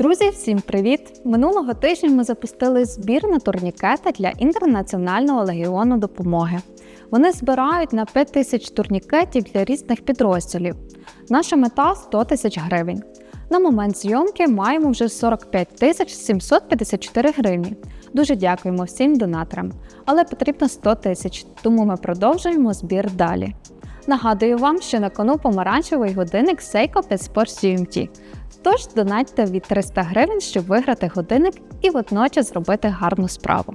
Друзі, всім привіт! Минулого тижня ми запустили збір на турнікети для інтернаціонального легіону допомоги. Вони збирають на 5 тисяч турнікетів для різних підрозділів. Наша мета 100 тисяч гривень. На момент зйомки маємо вже 45 тисяч 754 гривні. Дуже дякуємо всім донаторам. Але потрібно 100 тисяч, тому ми продовжуємо збір далі. Нагадую вам, що на кону помаранчевий годинник Seiko Petsport GMT. Тож донатьте від 300 гривень, щоб виграти годинник і водночас зробити гарну справу.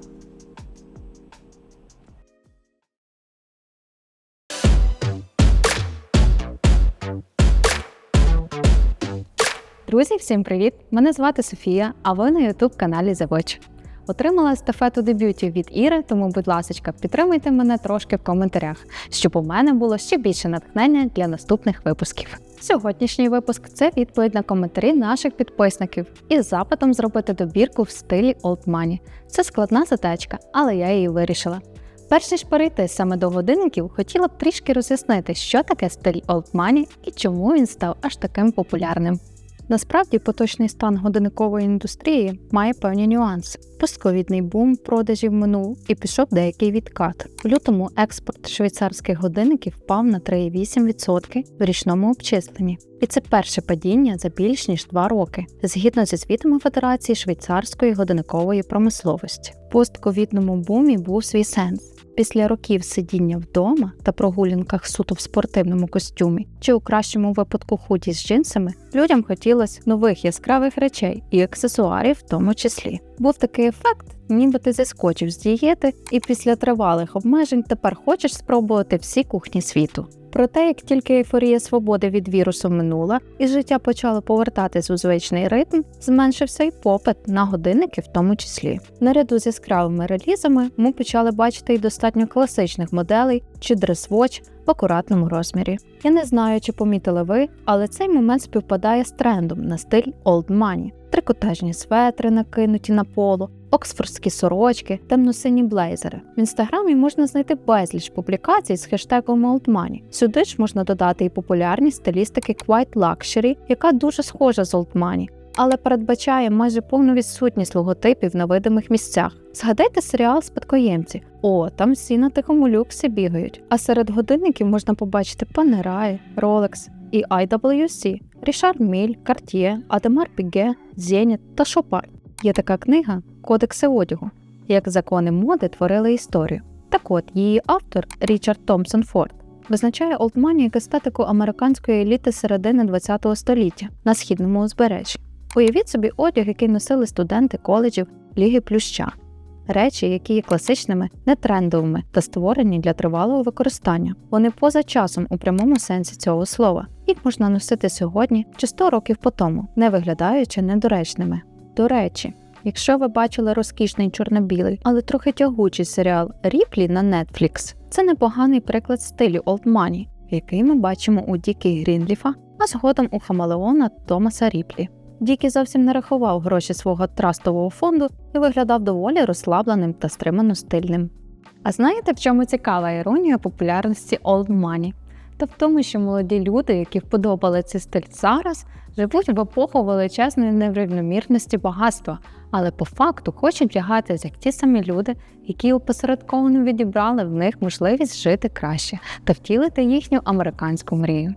Друзі, всім привіт! Мене звати Софія, а ви на youtube каналі The Watch. Отримала естафету дебютів від Іри, тому, будь ласка, підтримуйте мене трошки в коментарях, щоб у мене було ще більше натхнення для наступних випусків. Сьогоднішній випуск це відповідь на коментарі наших підписників із запитом зробити добірку в стилі Old Money. Це складна задачка, але я її вирішила. Перш ніж перейти саме до годинників, хотіла б трішки роз'яснити, що таке стиль Old Money і чому він став аж таким популярним. Насправді поточний стан годинникової індустрії має певні нюанси. Постковідний бум продажів минув і пішов деякий відкат. В лютому експорт швейцарських годинників впав на 3,8% в річному обчисленні. І це перше падіння за більш ніж два роки, згідно зі звітами Федерації швейцарської годинникової промисловості. Постковідному бумі був свій сенс. Після років сидіння вдома та прогулянках суто в спортивному костюмі чи у кращому випадку худі з джинсами, людям хотілося нових яскравих речей і аксесуарів, в тому числі. Був такий ефект, ніби ти зіскочив з дієти, і після тривалих обмежень тепер хочеш спробувати всі кухні світу. Проте, як тільки ейфорія свободи від вірусу минула і життя почало повертатись у звичний ритм, зменшився й попит на годинники, в тому числі. Наряду з яскравими релізами ми почали бачити й достатньо класичних моделей чи дрес-вотч в акуратному розмірі. Я не знаю, чи помітили ви, але цей момент співпадає з трендом на стиль Old Money. трикотажні светри, накинуті на поло, оксфордські сорочки, темно-сині блейзери. В інстаграмі можна знайти безліч публікацій з хештегом Old Money. Сюди ж можна додати і популярні стилістики Quiet Luxury, яка дуже схожа з Old Money, але передбачає майже повну відсутність логотипів на видимих місцях. Згадайте серіал Спадкоємці. О, там всі на тихому люксі бігають. А серед годинників можна побачити Panerai, Rolex і IWC, Рішар Міль, Cartier, Адемар Піге, Zenit та Шопар. Є така книга Кодекси одягу, як закони моди творили історію. Так от її автор Річард Томпсон Форд визначає олдмані як естетику американської еліти середини ХХ століття на східному узбережжі. Уявіть собі одяг, який носили студенти коледжів Ліги Плюща, речі, які є класичними, нетрендовими та створені для тривалого використання. Вони поза часом у прямому сенсі цього слова. Їх можна носити сьогодні чи 100 років по тому, не виглядаючи недоречними. До речі, якщо ви бачили розкішний чорно-білий, але трохи тягучий серіал Ріплі на Netflix, це непоганий приклад стилю Old Money, який ми бачимо у Дікі Грінліфа, а згодом у Хамелеона Томаса Ріплі. Дікі зовсім не рахував гроші свого трастового фонду і виглядав доволі розслабленим та стримано стильним. А знаєте, в чому цікава іронія популярності Old Money? Та в тому, що молоді люди, які вподобали цей стиль зараз, живуть в епоху величезної нерівномірності багатства, але по факту хочуть вдягатися як ті самі люди, які опосередковано відібрали в них можливість жити краще та втілити їхню американську мрію.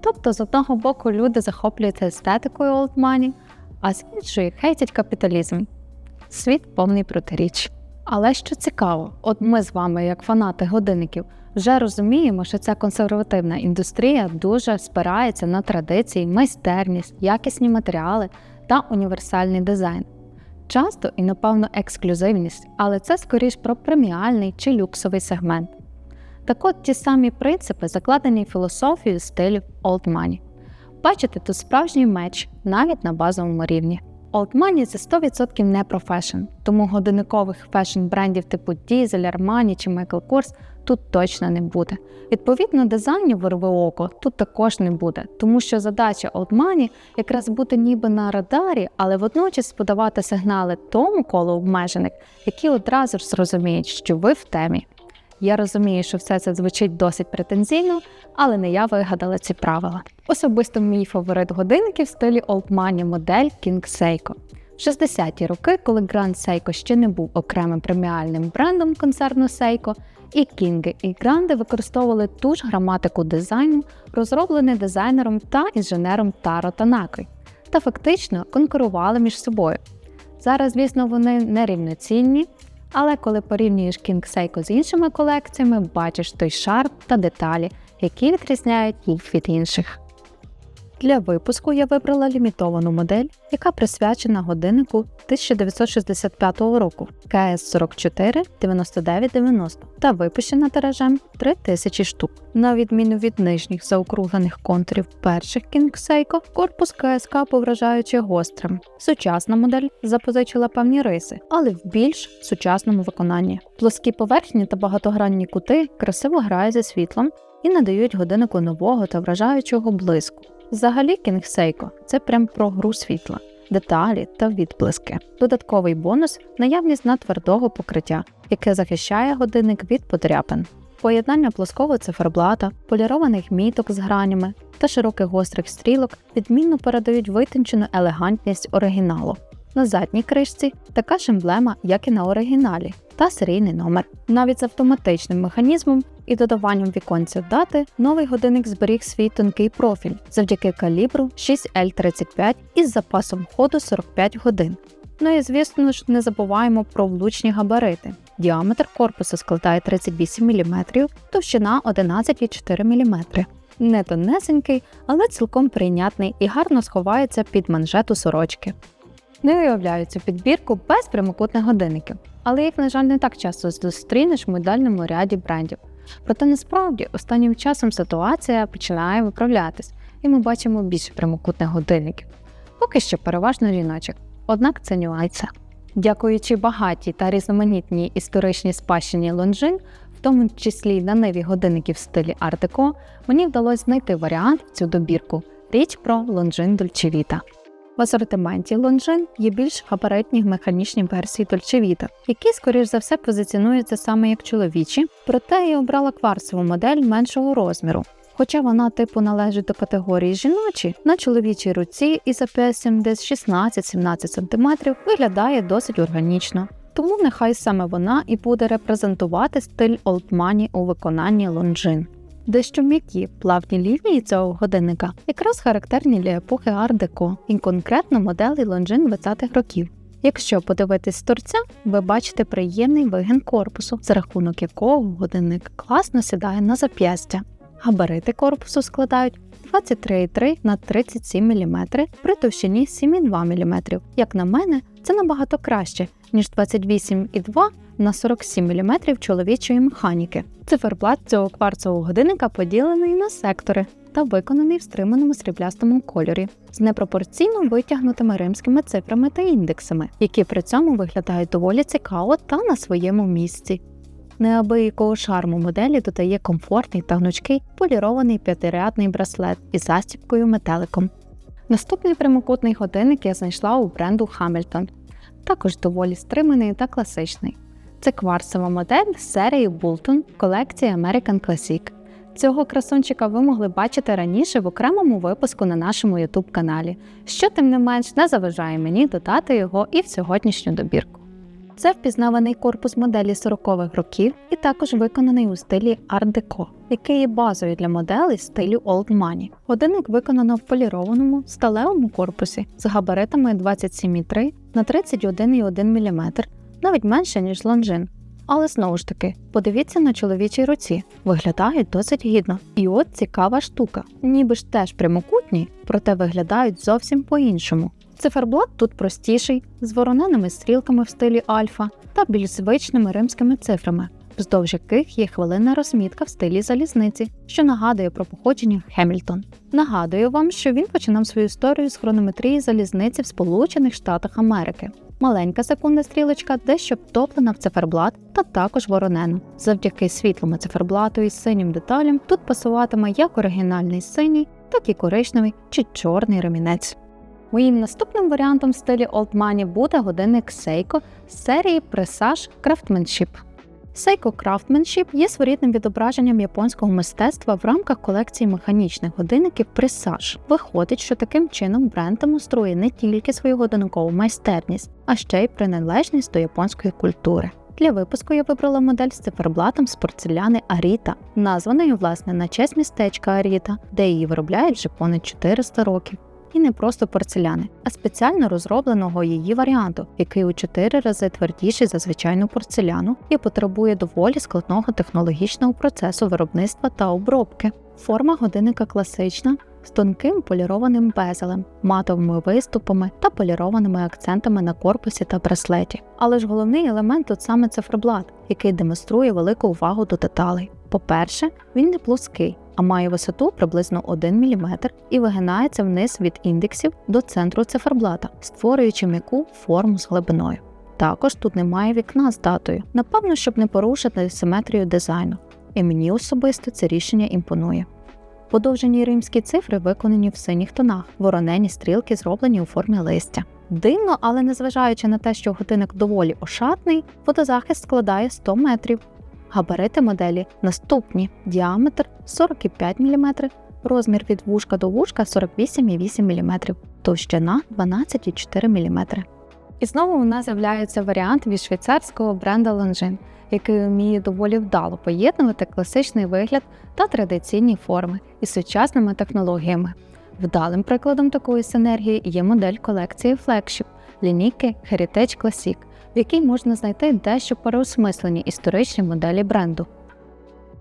Тобто, з одного боку, люди захоплюються естетикою money, а з іншої хейтять капіталізм. Світ повний протиріч. Але що цікаво, от ми з вами, як фанати годинників, вже розуміємо, що ця консервативна індустрія дуже спирається на традиції, майстерність, якісні матеріали та універсальний дизайн. Часто і, напевно, ексклюзивність, але це скоріш про преміальний чи люксовий сегмент. Так от ті самі принципи закладені філософією стилю Old Money. Бачите, тут справжній меч навіть на базовому рівні. Old Money – це 100% не про фешн, тому годинникових фешн-брендів типу Diesel, Armani чи Michael Kors тут точно не буде. Відповідно, дизайнів вирве око тут також не буде, тому що задача Old Money якраз бути ніби на радарі, але водночас подавати сигнали тому колу обмежених, які одразу ж зрозуміють, що ви в темі. Я розумію, що все це звучить досить претензійно, але не я вигадала ці правила. Особисто мій фаворит годинників в стилі Old Money модель King Seiko. В 60-ті роки, коли Grand Seiko ще не був окремим преміальним брендом концерну Seiko, і Кінги, і Гранди використовували ту ж граматику дизайну, розроблену дизайнером та інженером Таро Танакою, та фактично конкурували між собою. Зараз, звісно, вони не рівноцінні, але коли порівнюєш King Seiko з іншими колекціями, бачиш той шарм та деталі, які відрізняють їх від інших. Для випуску я вибрала лімітовану модель, яка присвячена годиннику 1965 року КС44 9990 та випущена тиражем 3000 штук. На відміну від нижніх заокруглених контурів перших King Seiko, корпус КСК повражаючи гострим. Сучасна модель запозичила певні риси, але в більш сучасному виконанні. Плоскі поверхні та багатогранні кути красиво грають зі світлом і надають годиннику нового та вражаючого блиску. Взагалі Seiko – це прям про гру світла, деталі та відблиски. Додатковий бонус наявність надтвердого покриття, яке захищає годинник від подряпин. Поєднання плоского циферблата, полірованих міток з гранями та широких гострих стрілок відмінно передають витончену елегантність оригіналу. На задній кришці така ж емблема, як і на оригіналі, та серійний номер. Навіть з автоматичним механізмом і додаванням віконців дати новий годинник зберіг свій тонкий профіль завдяки калібру 6L35 із запасом ходу 45 годин. Ну і звісно ж не забуваємо про влучні габарити. Діаметр корпусу складає 38 мм, товщина 11,4 мм. Не тонесенький, але цілком прийнятний і гарно сховається під манжету сорочки. Не уявляю цю підбірку без прямокутних годинників, але їх, на жаль, не так часто зустрінеш в модельному ряді брендів. Проте насправді останнім часом ситуація починає виправлятись, і ми бачимо більше прямокутних годинників. Поки що переважно жіночих, однак це нюанси. Дякуючи багатій та різноманітній історичній спадщині Лонжин, в тому числі й на ниві годинників в стилі Art-Deco, мені вдалося знайти варіант в цю добірку річ про Лонжин Дольчевіта. В асортименті Longines є більш габаритні механічні версії Dolce Vita, які, скоріш за все, позиціонуються саме як чоловічі, проте я обрала кварцеву модель меншого розміру. Хоча вона типу належить до категорії жіночі, на чоловічій руці із зап'ястям десь 16-17 см виглядає досить органічно. Тому нехай саме вона і буде репрезентувати стиль Old Money у виконанні Longines. Дещо м'які плавні лінії цього годинника якраз характерні для епохи Ар-Деко і конкретно моделі лонжин 20-х років. Якщо подивитись з торця, ви бачите приємний вигін корпусу, за рахунок якого годинник класно сідає на зап'ястя. Габарити корпусу складають 23,3 на 37 мм при товщині 7,2 мм. Як на мене, це набагато краще, ніж 28,2 на 47 мм чоловічої механіки. Циферблат цього кварцевого годинника поділений на сектори та виконаний в стриманому сріблястому кольорі з непропорційно витягнутими римськими цифрами та індексами, які при цьому виглядають доволі цікаво та на своєму місці. Неабиякого шарму моделі додає комфортний та гнучкий полірований п'ятирядний браслет із застібкою метеликом. Наступний прямокутний годинник я знайшла у бренду Hamilton, також доволі стриманий та класичний. Це кварцева модель з серії Bulton колекції American Classic. Цього красунчика ви могли бачити раніше в окремому випуску на нашому YouTube каналі, що тим не менш не заважає мені додати його і в сьогоднішню добірку. Це впізнаваний корпус моделі 40-х років і також виконаний у стилі Deco, який є базою для моделей стилю Old Money. Годинник виконано в полірованому сталевому корпусі з габаритами 27,3 на 31,1 мм, навіть менше, ніж лонжин. Але знову ж таки, подивіться на чоловічій руці, виглядають досить гідно. І от цікава штука, ніби ж теж прямокутні, проте виглядають зовсім по-іншому. Циферблат тут простіший, з вороненими стрілками в стилі альфа та більш звичними римськими цифрами, вздовж яких є хвилинна розмітка в стилі залізниці, що нагадує про походження Хемільтон. Нагадую вам, що він починав свою історію з хронометрії залізниці в Сполучених Штатах Америки. Маленька секунда стрілочка дещо втоплена в циферблат та також воронена. Завдяки світлому циферблату із синім деталям тут пасуватиме як оригінальний синій, так і коричневий чи чорний ремінець. Моїм наступним варіантом в стилі Old Money буде годинник Seiko з серії Presage Craftsmanship. Seiko Craftsmanship є своєрідним відображенням японського мистецтва в рамках колекції механічних годинників Presage. Виходить, що таким чином бренд демонструє не тільки свою годинникову майстерність, а ще й приналежність до японської культури. Для випуску я вибрала модель з циферблатом з порцеляни Аріта, названої власне на честь містечка Аріта, де її виробляють вже понад 400 років. І не просто порцеляни, а спеціально розробленого її варіанту, який у 4 рази твердіший за звичайну порцеляну і потребує доволі складного технологічного процесу виробництва та обробки. Форма годинника класична, з тонким полірованим безелем, матовими виступами та полірованими акцентами на корпусі та браслеті. Але ж головний елемент тут саме циферблат, який демонструє велику увагу до деталей. По-перше, він не плоский, а має висоту приблизно 1 мм і вигинається вниз від індексів до центру циферблата, створюючи м'яку форму з глибиною. Також тут немає вікна з датою, напевно, щоб не порушити симетрію дизайну. І мені особисто це рішення імпонує. Подовжені римські цифри виконані в синіх тонах, воронені стрілки зроблені у формі листя. Дивно, але незважаючи на те, що годинник доволі ошатний, водозахист складає 100 метрів. Габарити моделі наступні: діаметр 45 мм, розмір від вушка до вушка 48,8 мм, товщина 12,4 мм. І знову у нас з'являється варіант від швейцарського бренда Longines, який вміє доволі вдало поєднувати класичний вигляд та традиційні форми із сучасними технологіями. Вдалим прикладом такої синергії є модель колекції Flagship лінійки Heritage Classic, в якій можна знайти дещо переосмислені історичні моделі бренду.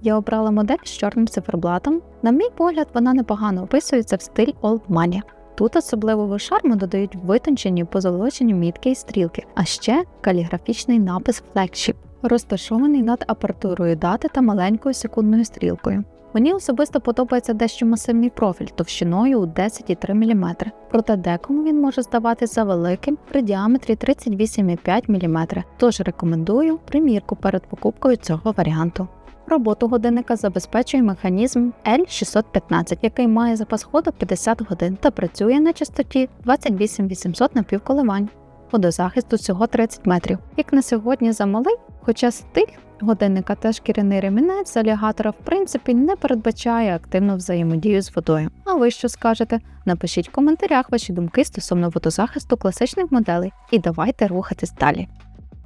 Я обрала модель з чорним циферблатом. На мій погляд, вона непогано описується в стиль Old Money. Тут особливого шарму додають витончені позолочені мітки і стрілки, а ще каліграфічний напис Flagship, розташований над апертурою дати та маленькою секундною стрілкою. Мені особисто подобається дещо масивний профіль товщиною у 10,3 мм, проте декому він може здаватись за великим при діаметрі 38,5 мм, тож рекомендую примірку перед покупкою цього варіанту. Роботу годинника забезпечує механізм L615, який має запас ходу 50 годин та працює на частоті 28800 напівколивань. Водозахист усього 30 метрів. Як на сьогодні замалий, хоча стиль годинника та шкіряний ремінець алігатора в принципі не передбачає активну взаємодію з водою. А ви що скажете? Напишіть в коментарях ваші думки стосовно водозахисту класичних моделей і давайте рухатись далі.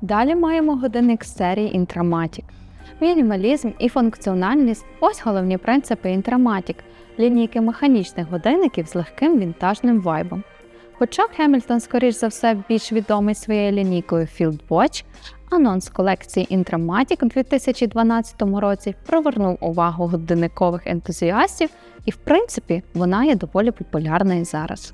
Далі маємо годинник серії Intramatic. Мінімалізм і функціональність ось головні принципи Intramatic – лінійки механічних годинників з легким вінтажним вайбом. Хоча Хемільтон, скоріш за все, більш відомий своєю лінійкою Field Watch, анонс колекції Intramatic у 2012 році привернув увагу годинникових ентузіастів, і, в принципі, вона є доволі популярною зараз.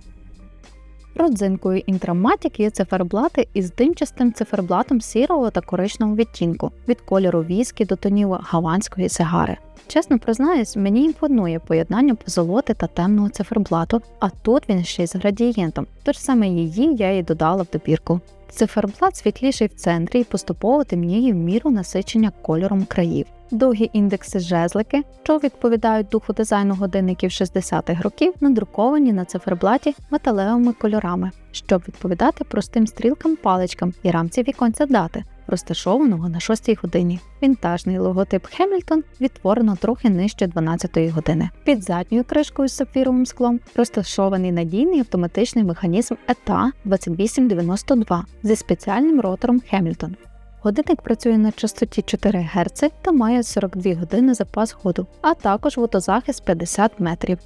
Родзинкою Intramatic є циферблати із димчастим циферблатом сірого та коричневого відтінку від кольору віскі до тонів гаванської сигари. Чесно признаюсь, мені імпонує поєднання позолоти та темного циферблату, а тут він ще й з градієнтом, тож саме її я і додала в добірку. Циферблат світліший в центрі і поступово темніє в міру насичення кольором країв. Довгі індекси жезлики, що відповідають духу дизайну годинників 60-х років, надруковані на циферблаті металевими кольорами, щоб відповідати простим стрілкам-паличкам і рамці віконця дати, розташованого на 6-й годині. Вінтажний логотип Хемільтон відтворено трохи нижче 12-ї години. Під задньою кришкою з сапфіровим склом розташований надійний автоматичний механізм ETA 2892 зі спеціальним ротором Хемільтон. Годинник працює на частоті 4 Гц та має 42 години запас ходу, а також водозахист 50 метрів.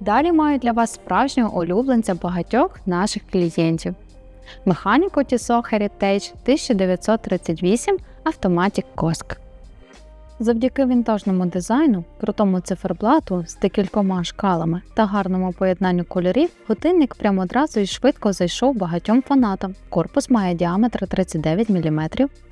Далі маю для вас справжнього улюбленця багатьох наших клієнтів. Механіку Tissot Heritage 1938 Automatic Kosk. Завдяки вінтажному дизайну, крутому циферблату з декількома шкалами та гарному поєднанню кольорів, годинник прямо одразу і швидко зайшов багатьом фанатам. Корпус має діаметр 39 мм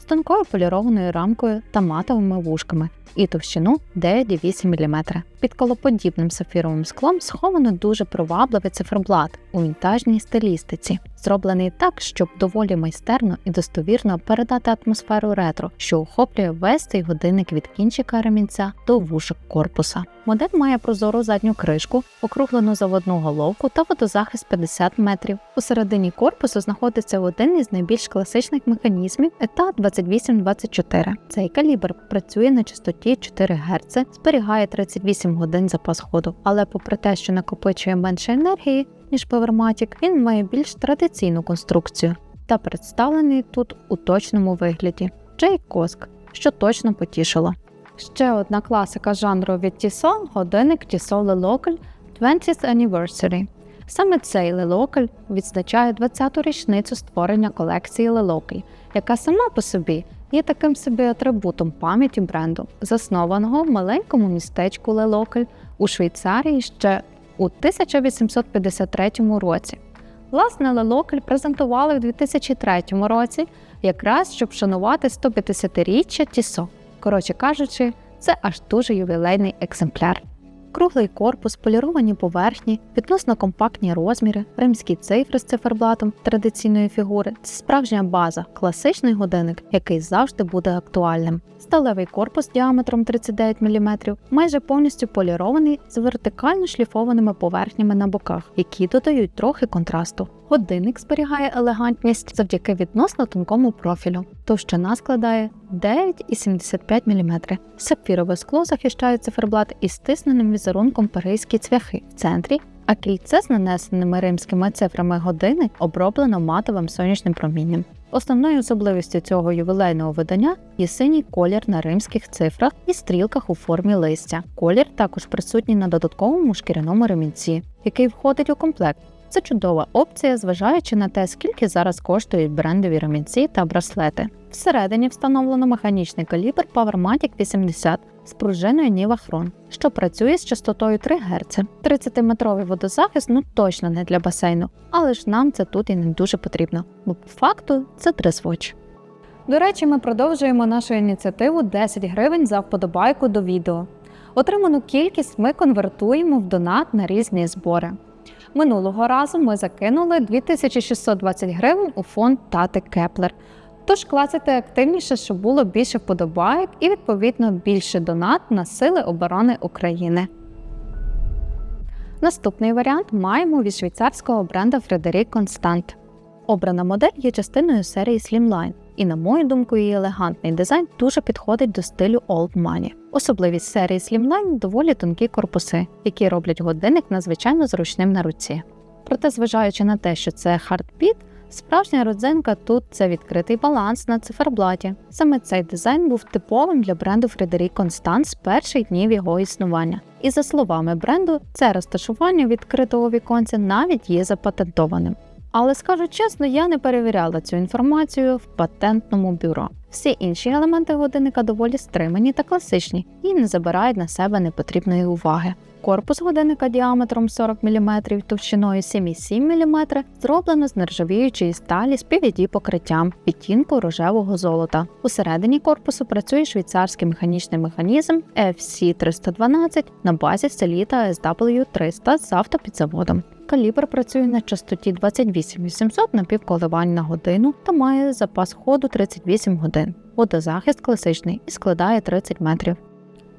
тонкою полірованою рамкою та матовими вушками і товщину 9,8 мм. Під колоподібним сапфіровим склом сховано дуже привабливий циферблат у вінтажній стилістиці, зроблений так, щоб доволі майстерно і достовірно передати атмосферу ретро, що охоплює весь цей годинник від кінчика ремінця до вушок корпуса. Модель має прозору задню кришку, округлену заводну головку та водозахист 50 метрів. У середині корпусу знаходиться один із найбільш класичних механізмів ета 2824. Цей калібр працює на частоті 4 Гц, зберігає 38 годин запас ходу, але попри те, що накопичує менше енергії, ніж Powermatic, він має більш традиційну конструкцію та представлений тут у точному вигляді Джей Коск, що точно потішило. Ще одна класика жанру від Tissot – годинник Tissot Le Local 20th Anniversary. Саме цей Le відзначає 20-ту річницю створення колекції Le яка сама по собі є таким собі атрибутом пам'яті бренду, заснованого в маленькому містечку Local у Швейцарії ще у 1853 році. Власне, Local презентували в 2003 році, якраз щоб вшанувати 150-річчя Tissot. Коротше кажучи, це аж дуже ювілейний екземпляр. Круглий корпус, поліровані поверхні, відносно компактні розміри, римські цифри з циферблатом традиційної фігури це справжня база, класичний годинник, який завжди буде актуальним. Сталевий корпус діаметром 39 мм, майже повністю полірований з вертикально шліфованими поверхнями на боках, які додають трохи контрасту. Годинник зберігає елегантність завдяки відносно тонкому профілю. Товщина складає 9,75 мм. Сапфірове скло захищає циферблат із стисненим візерунком паризькі цвяхи в центрі, а кільце з нанесеними римськими цифрами години оброблено матовим сонячним промінням. Основною особливістю цього ювілейного видання є синій колір на римських цифрах і стрілках у формі листя. Колір також присутній на додатковому шкіряному ремінці, який входить у комплект. Це чудова опція, зважаючи на те, скільки зараз коштують брендові ремінці та браслети. Всередині встановлено механічний калібр PowerMatic 80 з пружиною Nivachron, що працює з частотою 3 Гц. 30-метровий водозахист ну точно не для басейну, але ж нам це тут і не дуже потрібно, бо по факту це дресвоч. До речі, ми продовжуємо нашу ініціативу 10 гривень за вподобайку до відео. Отриману кількість ми конвертуємо в донат на різні збори. Минулого разу ми закинули 2620 гривень у фонд Тати Кеплер. Тож клацайте активніше, щоб було більше вподобайок і, відповідно, більше донат на Сили оборони України. Наступний варіант маємо від швейцарського бренда Фредерік Констант. Обрана модель є частиною серії Slimline, і, на мою думку, її елегантний дизайн дуже підходить до стилю Old Money. Особливість серії Slimline – доволі тонкі корпуси, які роблять годинник надзвичайно зручним на руці. Проте, зважаючи на те, що це хардбіт, справжня родзинка тут це відкритий баланс на циферблаті. Саме цей дизайн був типовим для бренду Фредерік Констант з перших днів його існування. І за словами бренду, це розташування відкритого віконця навіть є запатентованим. Але скажу чесно, я не перевіряла цю інформацію в патентному бюро. Всі інші елементи годинника доволі стримані та класичні і не забирають на себе непотрібної уваги. Корпус годинника діаметром 40 мм, товщиною 7,7 мм зроблено з нержавіючої сталі з PVD покриттям відтінку рожевого золота. Усередині корпусу працює швейцарський механічний механізм FC312 на базі селіта SW300 з автопідзаводом. Калібр працює на частоті 28800 напівколивань на годину та має запас ходу 38 годин. Водозахист класичний і складає 30 метрів.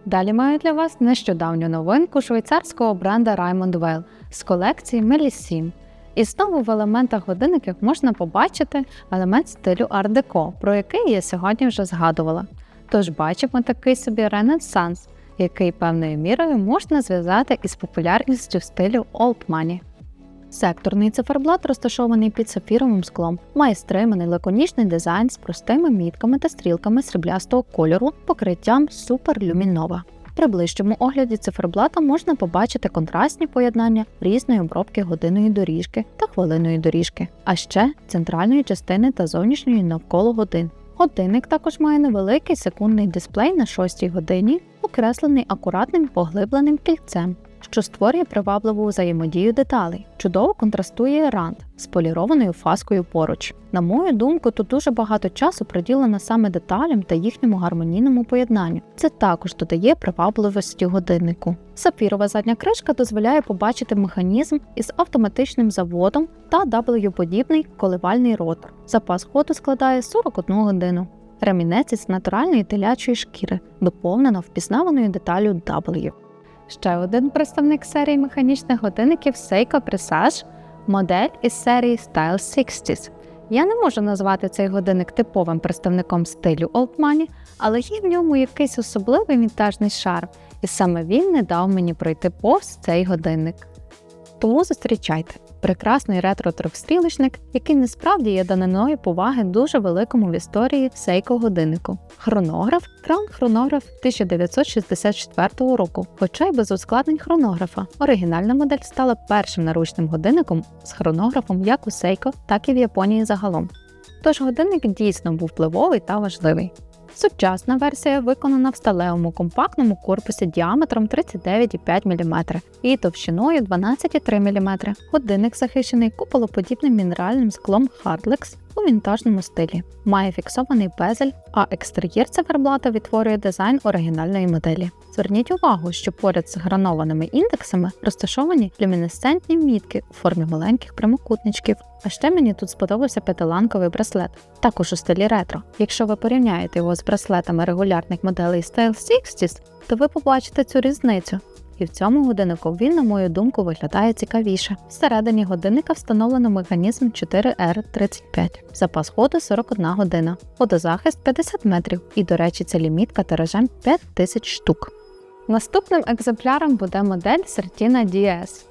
Далі маю для вас нещодавню новинку швейцарського бренда Raymond Well з колекції Melissim. І знову в елементах годинників можна побачити елемент стилю Deco, про який я сьогодні вже згадувала. Тож бачимо такий собі ренесанс, який певною мірою можна зв'язати із популярністю стилю Old Money. Секторний циферблат, розташований під сапфіровим склом, має стриманий лаконічний дизайн з простими мітками та стрілками сріблястого кольору, покриттям Luminova. При ближчому огляді циферблата можна побачити контрастні поєднання різної обробки годинної доріжки та хвилиної доріжки, а ще центральної частини та зовнішньої навколо годин. Годинник також має невеликий секундний дисплей на 6 годині, окреслений акуратним поглибленим кільцем, що створює привабливу взаємодію деталей. Чудово контрастує рант з полірованою фаскою поруч. На мою думку, тут дуже багато часу приділено саме деталям та їхньому гармонійному поєднанню. Це також додає привабливості годиннику. Сапфірова задня кришка дозволяє побачити механізм із автоматичним заводом та W-подібний коливальний ротор. Запас ходу складає 41 годину. Ремінець із натуральної телячої шкіри, доповнено впізнаваною деталю W. Ще один представник серії механічних годинників Seiko Presage, модель із серії Style 60s. Я не можу назвати цей годинник типовим представником стилю Old Money, але є в ньому якийсь особливий вінтажний шарм, і саме він не дав мені пройти повз цей годинник. Тому зустрічайте прекрасний ретро трьохстрілочник, який насправді є даниною поваги дуже великому в історії Seiko годиннику. Хронограф Crown хронограф 1964 року, хоча й без ускладнень хронографа. Оригінальна модель стала першим наручним годинником з хронографом як у Seiko, так і в Японії загалом. Тож годинник дійсно був впливовий та важливий. Сучасна версія виконана в сталевому компактному корпусі діаметром 39,5 мм і товщиною 12,3 мм. Годинник захищений куполоподібним мінеральним склом Hardlex у вінтажному стилі. Має фіксований безель, а екстер'єр циферблата відтворює дизайн оригінальної моделі. Зверніть увагу, що поряд з гранованими індексами розташовані люмінесцентні мітки у формі маленьких прямокутничків. А ще мені тут сподобався п'ятиланковий браслет, також у стилі ретро. Якщо ви порівняєте його з браслетами регулярних моделей Style 60s, то ви побачите цю різницю. І в цьому годиннику він, на мою думку, виглядає цікавіше. Всередині годинника встановлено механізм 4R35, запас ходу 41 година, водозахист 50 метрів, і, до речі, це лімітка тиражем 5000 штук. Наступним екземпляром буде модель Certina DS.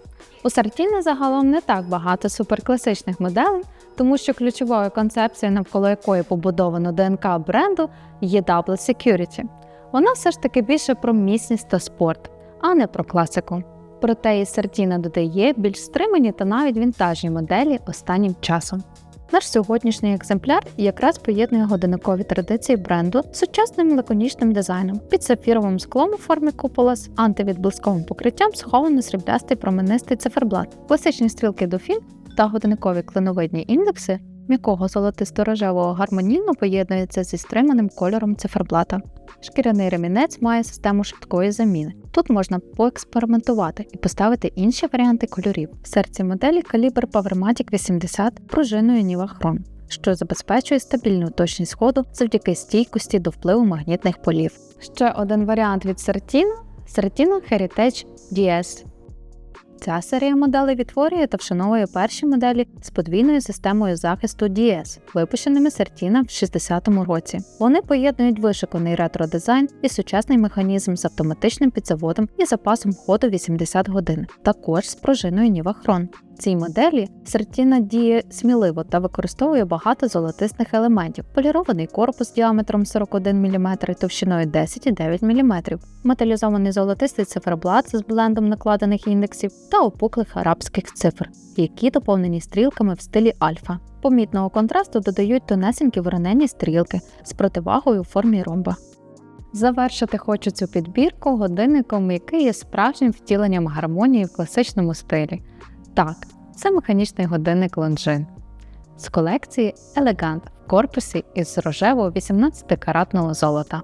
У Сартіни загалом не так багато суперкласичних моделей, тому що ключовою концепцією, навколо якої побудовано ДНК бренду, є Double Security. Вона все ж таки більше про міцність та спорт, а не про класику. Проте і Сартіна додає більш стримані та навіть вінтажні моделі останнім часом. Наш сьогоднішній екземпляр якраз поєднує годинникові традиції бренду з сучасним лаконічним дизайном. Під сапфіровим склом у формі купола з антивідблисковим покриттям сховано сріблястий променистий циферблат, класичні стрілки дофін та годинникові клиновидні індекси м'якого золотисто-рожевого гармонійно поєднується зі стриманим кольором циферблата. Шкіряний ремінець має систему швидкої заміни. Тут можна поекспериментувати і поставити інші варіанти кольорів. В серці моделі калібр PowerMatic 80 пружиною Нівахрон, що забезпечує стабільну точність ходу завдяки стійкості до впливу магнітних полів. Ще один варіант від Certina – Certina Heritage DS. Ця серія моделей відтворює та вшановує перші моделі з подвійною системою захисту DS, випущеними Сертіна в 60-му році. Вони поєднують вишиканий ретро-дизайн і сучасний механізм з автоматичним підзаводом і запасом ходу 80 годин, також з пружиною Nivachron. Цій моделі Certina діє сміливо та використовує багато золотисних елементів, полірований корпус діаметром 41 мм товщиною 10,9 мм, металізований золотистий циферблат з блендом накладених індексів та опуклих арабських цифр, які доповнені стрілками в стилі альфа. Помітного контрасту додають тонесенькі воронені стрілки з противагою у формі ромба. Завершити хочу цю підбірку годинником, який є справжнім втіленням гармонії в класичному стилі. Так, це механічний годинник Longines з колекції Elegant в корпусі із рожевого 18-каратного золота.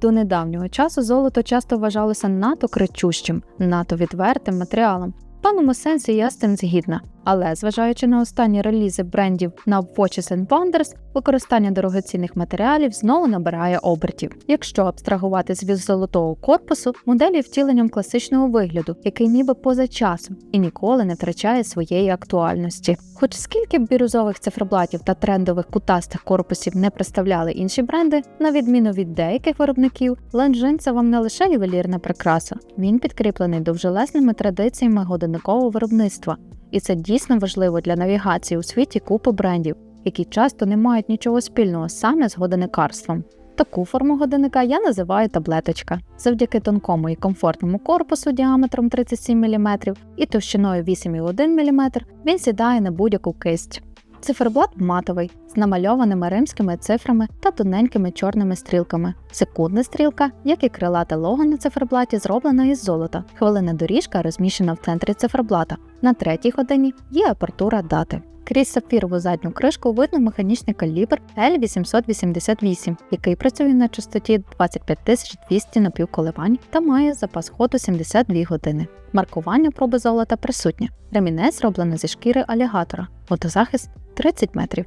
До недавнього часу золото часто вважалося надто кричущим, надто відвертим матеріалом. В певному сенсі я з цим згідна, але зважаючи на останні релізи брендів на Watches and Wonders, використання дорогоцінних матеріалів знову набирає обертів. Якщо абстрагуватись від золотого корпусу, модель є втіленням класичного вигляду, який ніби поза часом і ніколи не втрачає своєї актуальності. Хоч скільки б бірюзових циферблатів та трендових кутастих корпусів не представляли інші бренди, на відміну від деяких виробників, Ланжин це вам не лише ювелірна прикраса, він підкріплений довжелезними традиціями годинникового виробництва. І це дійсно важливо для навігації у світі купи брендів, які часто не мають нічого спільного саме з годинникарством. Таку форму годинника я називаю таблеточка. Завдяки тонкому і комфортному корпусу діаметром 37 мм і товщиною 8,1 мм він сідає на будь-яку кисть. Циферблат матовий з намальованими римськими цифрами та тоненькими чорними стрілками. Секундна стрілка, як і крилате лого на циферблаті, зроблена із золота. Хвилина доріжка розміщена в центрі циферблата. На третій годині є апертура дати. Крізь сапфірову задню кришку видно механічний калібр L888, який працює на частоті 25200 напівколивань та має запас ходу 72 години. Маркування проби золота присутнє. Ремінець зроблено зі шкіри алігатора, водозахист 30 метрів.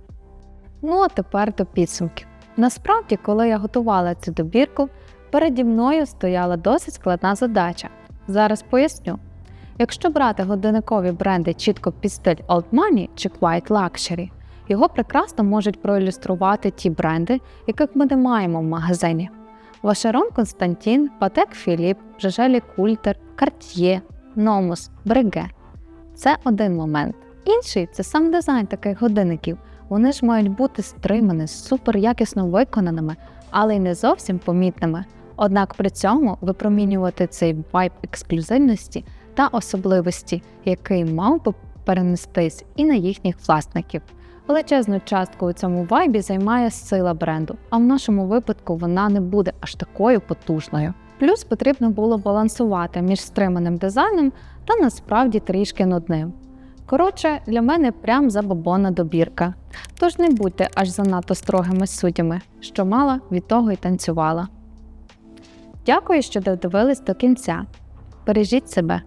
Ну а тепер до підсумків. Насправді, коли я готувала цю добірку, переді мною стояла досить складна задача. Зараз поясню. Якщо брати годинникові бренди чітко під стиль Old Money чи Quiet Luxury, його прекрасно можуть проілюструвати ті бренди, яких ми не маємо в магазині. Вашерон Константін, Патек Філіп, Жежелі Культер, Cartier, Номус, Бреге. Це один момент. Інший це сам дизайн таких годинників. Вони ж мають бути стримані, супер якісно виконаними, але й не зовсім помітними. Однак при цьому випромінювати цей вайб ексклюзивності та особливості, який мав би перенестись і на їхніх власників. Величезну частку у цьому вайбі займає сила бренду, а в нашому випадку вона не буде аж такою потужною. Плюс потрібно було балансувати між стриманим дизайном та насправді трішки нудним. Коротше, для мене прям забобонна добірка. Тож не будьте аж занадто строгими суддями, що мала від того й танцювала. Дякую, що додивились до кінця. Бережіть себе.